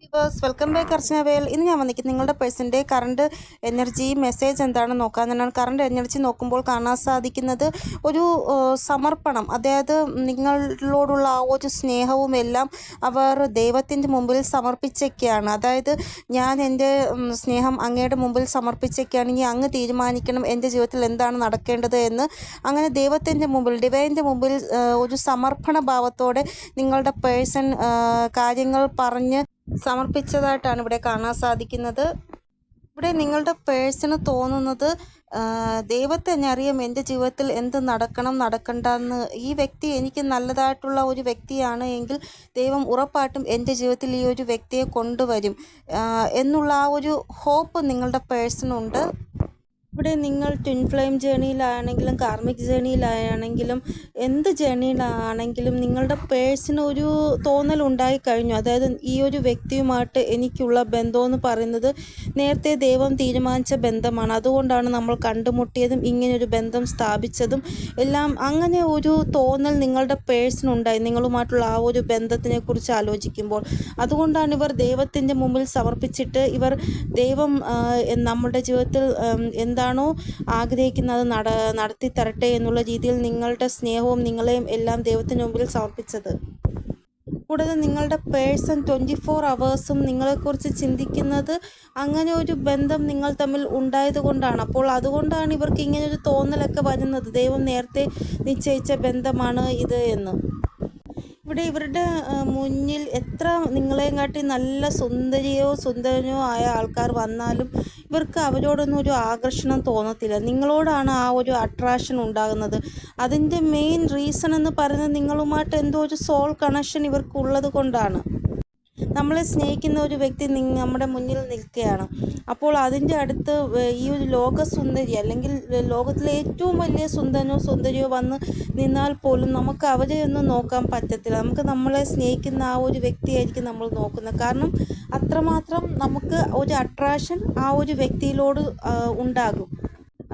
Viewers welcome back Archana Vel. ഇന്ന് ഞാൻ വന്നിരിക്കുന്നത് നിങ്ങളുടെ പേഴ്സന്റെ കറണ്ട് എനർജി മെസ്സേജ് എന്താണെന്ന് നോക്കാൻ തന്നെയാണ്. കറണ്ട് എനർജി നോക്കുമ്പോൾ കാണാൻ സാധിക്കുന്നത് ഒരു സമർപ്പണം അതായത് നിങ്ങളോടുള്ള ആ ഒരു സ്നേഹവും എല്ലാം അവർ ദൈവത്തിന്റെ മുമ്പിൽ സമർപ്പിച്ചൊക്കെയാണ്. അതായത് ഞാൻ എന്റെ സ്നേഹം അങ്ങയുടെ മുമ്പിൽ സമർപ്പിച്ചൊക്കെയാണ്. ഇനി അങ്ങ് തീരുമാനിക്കണം എന്റെ ജീവിതത്തിൽ എന്താണ് നടക്കേണ്ടത് എന്ന്. അങ്ങനെ ദൈവത്തിന്റെ മുമ്പിൽ ഡിവൈന്റെ മുമ്പിൽ ഒരു സമർപ്പണ ഭാവത്തോടെ നിങ്ങളുടെ പേഴ്സൺ കാര്യങ്ങൾ പറഞ്ഞ് സമർപ്പിച്ചതായിട്ടാണ് ഇവിടെ കാണാൻ സാധിക്കുന്നത്. ഇവിടെ നിങ്ങളുടെ പേഴ്സണ് തോന്നുന്നത് ദൈവത്തെ തന്നെ അറിയാം എന്റെ ജീവിതത്തിൽ എന്ത് നടക്കണം നടക്കണ്ടെന്ന്. ഈ വ്യക്തി എനിക്ക് നല്ലതായിട്ടുള്ള ഒരു വ്യക്തിയാണ് എങ്കിൽ ദൈവം ഉറപ്പായിട്ടും എന്റെ ജീവിതത്തിൽ ഈ ഒരു വ്യക്തിയെ കൊണ്ടുവരും. എന്നുള്ള ആ ഒരു ഹോപ്പ് നിങ്ങളുടെ പേഴ്സണുണ്ട് ഇവിടെ നിങ്ങൾ ട്വിൻ ഫ്ലെയിം ജേണിയിലാണെങ്കിലും കാർമിക് ജേണിയിലാണെങ്കിലും എന്ത് ജേണിയിലാണെങ്കിലും നിങ്ങളുടെ പേഴ്സിന് ഒരു തോന്നൽ ഉണ്ടായി കഴിഞ്ഞു അതായത് ഈ ഒരു വ്യക്തിയുമായിട്ട് എനിക്കുള്ള ബന്ധമെന്ന് പറയുന്നത് നേരത്തെ ദൈവം തീരുമാനിച്ച ബന്ധമാണ്. അതുകൊണ്ടാണ് നമ്മൾ കണ്ടുമുട്ടിയതും ഇങ്ങനൊരു ബന്ധം സ്ഥാപിച്ചതും എല്ലാം അങ്ങനെ ഒരു തോന്നൽ നിങ്ങളുടെ പേഴ്സിനുണ്ടായി. നിങ്ങളുമായിട്ടുള്ള ആ ഒരു ബന്ധത്തിനെ കുറിച്ച് ആലോചിക്കുമ്പോൾ. അതുകൊണ്ടാണ് ഇവർ ദൈവത്തിന്റെ മുമ്പിൽ സമർപ്പിച്ചിട്ട് ഇവർ ദൈവം നമ്മുടെ ജീവിതത്തിൽ ഉം, എന്താണോ ആഗ്രഹിക്കുന്നത് നട നടത്തി തരട്ടെ എന്നുള്ള രീതിയിൽ നിങ്ങളുടെ സ്നേഹവും നിങ്ങളെയും എല്ലാം ദൈവത്തിന് മുമ്പിൽ സമർപ്പിച്ചത്. കൂടാതെ നിങ്ങളുടെ പേഴ്സൺ ട്വന്റി ഫോർ അവേഴ്സും നിങ്ങളെക്കുറിച്ച് ചിന്തിക്കുന്നത് അങ്ങനെ ഒരു ബന്ധം നിങ്ങൾ തമ്മിൽ ഉണ്ടായത് കൊണ്ടാണ്. അപ്പോൾ അതുകൊണ്ടാണ് ഇവർക്ക് ഇങ്ങനെ ഒരു തോന്നലൊക്കെ വരുന്നത്. ദൈവം നേരത്തെ നിശ്ചയിച്ച ബന്ധമാണ് ഇത് എന്ന്. ഇവിടെ ഇവരുടെ മുന്നിൽ എത്ര നിങ്ങളെയും കാട്ടി നല്ല സുന്ദരിയോ സുന്ദരനോ ആയ ആൾക്കാർ വന്നാലും ഇവർക്ക് അവരോടൊന്നും ഒരു ആകർഷണം തോന്നത്തില്ല. നിങ്ങളോടാണ് ആ ഒരു അട്രാക്ഷൻ ഉണ്ടാകുന്നത്. അതിന്റെ മെയിൻ റീസൺ എന്ന് പറയുന്നത് നിങ്ങളുമായിട്ട് എന്തോ ഒരു സോൾ കണക്ഷൻ ഇവർക്കുള്ളത് കൊണ്ടാണ്. നമ്മളെ സ്നേഹിക്കുന്ന ഒരു വ്യക്തി നമ്മുടെ മുന്നിൽ നിൽക്കുകയാണ്. അപ്പോൾ അതിന്റെ അടുത്ത് ഈ ഒരു ലോക സുന്ദരി അല്ലെങ്കിൽ ലോകത്തിലെ ഏറ്റവും വലിയ സുന്ദരനോ സുന്ദരിയോ വന്ന് നിന്നാൽ പോലും നമുക്ക് അവരെ ഒന്നും നോക്കാൻ പറ്റത്തില്ല. നമുക്ക് നമ്മളെ സ്നേഹിക്കുന്ന ആ ഒരു വ്യക്തിയായിരിക്കും നമ്മൾ നോക്കുന്നത്. കാരണം അത്രമാത്രം നമുക്ക് ഒരു അട്രാക്ഷൻ ആ ഒരു വ്യക്തിയിലോട് ഉണ്ടാകും.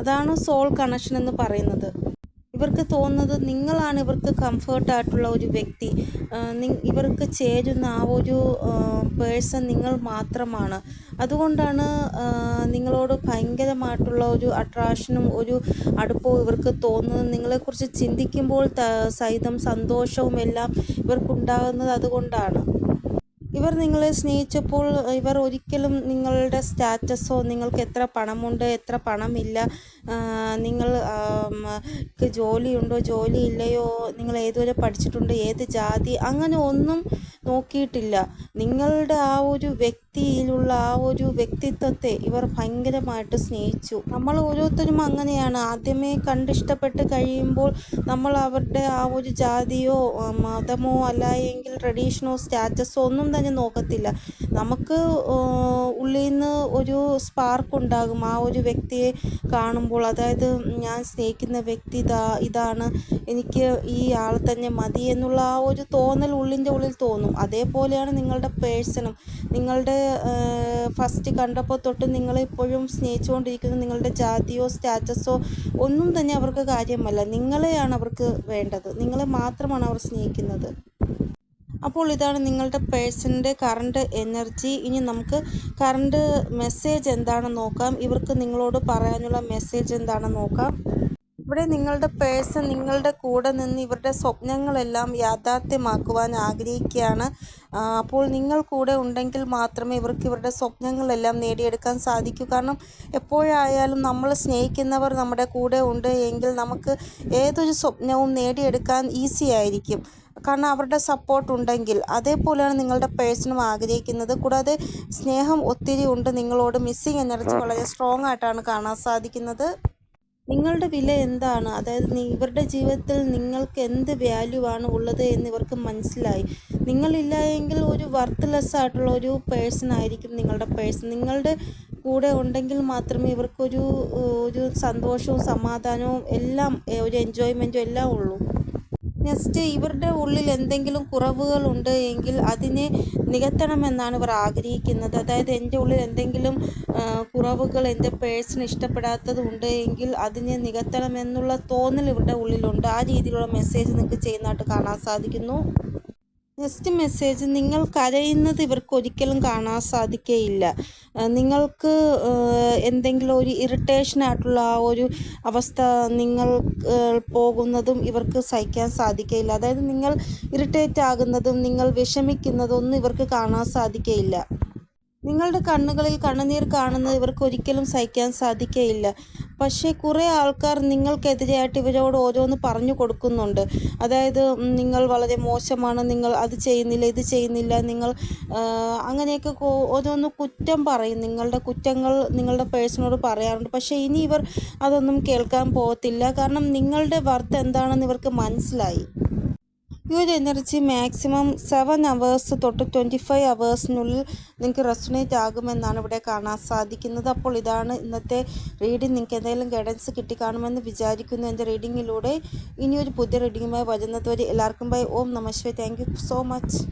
അതാണ് സോൾ കണക്ഷൻ എന്ന് പറയുന്നത്. ഇവർക്ക് തോന്നുന്നത് നിങ്ങളാണ് ഇവർക്ക് കംഫർട്ടായിട്ടുള്ള ഒരു വ്യക്തി. ഇവർക്ക് ചേരുന്ന ആ ഒരു പേഴ്സൺ നിങ്ങൾ മാത്രമാണ്. അതുകൊണ്ടാണ് നിങ്ങളോട് ഭയങ്കരമായിട്ടുള്ള ഒരു അട്രാക്ഷനും ഒരു അടുപ്പവും ഇവർക്ക് തോന്നുന്നത്. നിങ്ങളെക്കുറിച്ച് ചിന്തിക്കുമ്പോൾ സഹിതം സന്തോഷവും എല്ലാം ഇവർക്കുണ്ടാകുന്നത് അതുകൊണ്ടാണ്. ഇവർ നിങ്ങളെ സ്നേഹിച്ചപ്പോൾ ഇവർ ഒരിക്കലും നിങ്ങളുടെ സ്റ്റാറ്റസോ നിങ്ങൾക്ക് എത്ര പണമുണ്ട് എത്ര പണമില്ല നിങ്ങൾക്ക് ജോലിയുണ്ടോ ജോലി ഇല്ലയോ നിങ്ങൾ ഏതുവരെ പഠിച്ചിട്ടുണ്ട് ഏത് ജാതി അങ്ങനെ ഒന്നും നോക്കിയിട്ടില്ല. നിങ്ങളുടെ ആ ഒരു വ്യക്തിയിലുള്ള ആ ഒരു വ്യക്തിത്വത്തെ ഇവർ ഭയങ്കരമായിട്ട് സ്നേഹിച്ചു. നമ്മൾ ഓരോരുത്തരും അങ്ങനെയാണ്. ആദ്യമേ കണ്ടിഷ്ടപ്പെട്ട് കഴിയുമ്പോൾ നമ്മൾ അവരുടെ ആ ഒരു ജാതിയോ മതമോ അല്ല എങ്കിൽ ട്രഡീഷനോ സ്റ്റാറ്റസോ ഒന്നും തന്നെ നോക്കത്തില്ല. നമുക്ക് ഉള്ളിൽ നിന്ന് ഒരു സ്പാർക്ക് ഉണ്ടാകും. ആ ഒരു വ്യക്തിയെ കാണുമ്പോൾ അതായത് ഞാൻ സ്നേഹിക്കുന്ന വ്യക്തി ഇതാ ഇതാണ് എനിക്ക് ഈ ആൾ തന്നെ മതി എന്നുള്ള ആ ഒരു തോന്നൽ ഉള്ളിന്റെ ഉള്ളിൽ തോന്നും. അതേപോലെയാണ് നിങ്ങളുടെ പേഴ്സണും. നിങ്ങളുടെ ഫസ്റ്റ് കണ്ടപ്പോൾ തൊട്ട് നിങ്ങളിപ്പോഴും സ്നേഹിച്ചുകൊണ്ടിരിക്കുന്നത് നിങ്ങളുടെ ജാതിയോ സ്റ്റാറ്റസോ ഒന്നും തന്നെ അവർക്ക് കാര്യമല്ല. നിങ്ങളെയാണ് അവർക്ക് വേണ്ടത്. നിങ്ങളെ മാത്രമാണ് അവർ സ്നേഹിക്കുന്നത്. അപ്പോൾ ഇതാണ് നിങ്ങളുടെ പേഴ്സണിന്റെ കറണ്ട് എനർജി. ഇനി നമുക്ക് കറണ്ട് മെസ്സേജ് എന്താണെന്ന് നോക്കാം. ഇവർക്ക് നിങ്ങളോട് പറയാനുള്ള മെസ്സേജ് എന്താണെന്ന് നോക്കാം. ഇവിടെ നിങ്ങളുടെ പേഴ്സൺ നിങ്ങളുടെ കൂടെ നിന്ന് ഇവരുടെ സ്വപ്നങ്ങളെല്ലാം യാഥാർത്ഥ്യമാക്കുവാൻ ആഗ്രഹിക്കുകയാണ്. അപ്പോൾ നിങ്ങൾ കൂടെ ഉണ്ടെങ്കിൽ മാത്രമേ ഇവർക്ക് ഇവരുടെ സ്വപ്നങ്ങളെല്ലാം നേടിയെടുക്കാൻ സാധിക്കൂ. കാരണം എപ്പോഴായാലും നമ്മൾ സ്നേഹിക്കുന്നവർ നമ്മുടെ കൂടെ ഉണ്ട് എങ്കിൽ നമുക്ക് ഏതൊരു സ്വപ്നവും നേടിയെടുക്കാൻ ഈസി ആയിരിക്കും. കാരണം അവരുടെ സപ്പോർട്ട് ഉണ്ടെങ്കിൽ അതേപോലെയാണ് നിങ്ങളുടെ പേഴ്സണും ആഗ്രഹിക്കുന്നത്. കൂടാതെ സ്നേഹം ഒത്തിരി ഉണ്ട് നിങ്ങളോട്. മിസ്സിങ് എനർജി വളരെ സ്ട്രോങ് ആയിട്ടാണ് കാണാൻ സാധിക്കുന്നത്. നിങ്ങളുടെ വില എന്താണ്? അതായത് ഇവരുടെ ജീവിതത്തിൽ നിങ്ങൾക്ക് എന്ത് വാല്യൂ ആണ് ഉള്ളത് എന്ന് ഇവർക്ക് മനസ്സിലായി. നിങ്ങളില്ല എങ്കിൽ ഒരു വർത്ത്ലെസ് ആയിട്ടുള്ള ഒരു പേഴ്സൺ ആയിരിക്കും നിങ്ങളുടെ പേഴ്സൺ നിങ്ങളുടെ കൂടെ ഉണ്ടെങ്കിൽ മാത്രമേ ഇവർക്കൊരു ഒരു സന്തോഷവും സമാധാനവും എല്ലാം ഒരു എൻജോയ്മെന്റും എല്ലാം ഉള്ളൂ. നെക്സ്റ്റ് ഇവരുടെ ഉള്ളിൽ എന്തെങ്കിലും കുറവുകളുണ്ട് എങ്കിൽ അതിനെ നികത്തണമെന്നാണ് ഇവർ ആഗ്രഹിക്കുന്നത്. അതായത് എന്റെ ഉള്ളിൽ എന്തെങ്കിലും കുറവുകൾ എന്റെ പേഴ്സണ് ഇഷ്ടപ്പെടാത്തത് ഉണ്ട് എങ്കിൽ അതിനെ നികത്തണമെന്നുള്ള തോന്നൽ ഇവരുടെ ഉള്ളിലുണ്ട്. ആ രീതിയിലുള്ള മെസ്സേജ് നിങ്ങൾക്ക് ചെയ്യുന്നതായിട്ട് കാണാൻ സാധിക്കുന്നു. നെക്സ്റ്റ് മെസ്സേജ് നിങ്ങൾ കരയുന്നത് ഇവർക്ക് ഒരിക്കലും കാണാൻ സാധിക്കുകയില്ല നിങ്ങൾക്ക് എന്തെങ്കിലും ഒരു ഇറിറ്റേഷൻ ആയിട്ടുള്ള ആ ഒരു അവസ്ഥ നിങ്ങൾ പോകുന്നതും ഇവർക്ക് സഹിക്കാൻ സാധിക്കുകയില്ല അതായത് നിങ്ങൾ ഇറിറ്റേറ്റ് ആകുന്നതും നിങ്ങൾ വിഷമിക്കുന്നതും ഒന്നും ഇവർക്ക് കാണാൻ സാധിക്കുകയില്ല നിങ്ങളുടെ കണ്ണുകളിൽ കണ്ണുനീർ കാണുന്നത് ഇവർക്ക് ഒരിക്കലും സഹിക്കാൻ സാധിക്കുകയില്ല പക്ഷേ കുറേ ആൾക്കാർ നിങ്ങൾക്കെതിരെയായിട്ട് ഇവരോട് ഓരോന്ന് പറഞ്ഞു കൊടുക്കുന്നുണ്ട്. അതായത് നിങ്ങൾ വളരെ മോശമാണ് നിങ്ങൾ അത് ചെയ്യുന്നില്ല ഇത് ചെയ്യുന്നില്ല നിങ്ങൾ അങ്ങനെയൊക്കെ ഓരോന്ന് കുറ്റം പറയും. നിങ്ങളുടെ കുറ്റങ്ങൾ നിങ്ങളുടെ പേഴ്സണോട് പറയാറുണ്ട്. പക്ഷേ ഇനി ഇവർ അതൊന്നും കേൾക്കാൻ പോകത്തില്ല. കാരണം നിങ്ങളുടെ വർത്ത് എന്താണെന്ന് ഇവർക്ക് മനസ്സിലായി. ഈ ഒരു എനർജി മാക്സിമം സെവൻ അവേഴ്സ് തൊട്ട് ട്വന്റി ഫൈവ് അവേഴ്സിനുള്ളിൽ നിങ്ങൾക്ക് റെസൊണേറ്റ് ആകുമെന്നാണ് ഇവിടെ കാണാൻ സാധിക്കുന്നത്. അപ്പോൾ ഇതാണ് ഇന്നത്തെ റീഡിംഗ് നിങ്ങൾക്ക് എന്തെങ്കിലും ഗൈഡൻസ് കിട്ടിക്കാണുമെന്ന് വിചാരിക്കുന്നു. എന്റെ റീഡിങ്ങിലൂടെ ഇനിയൊരു പുതിയ റീഡിങ്ങുമായി വരുന്നത് വരെ എല്ലാവർക്കും ബൈ ഓം നമസ്വേ താങ്ക് സോ മച്ച്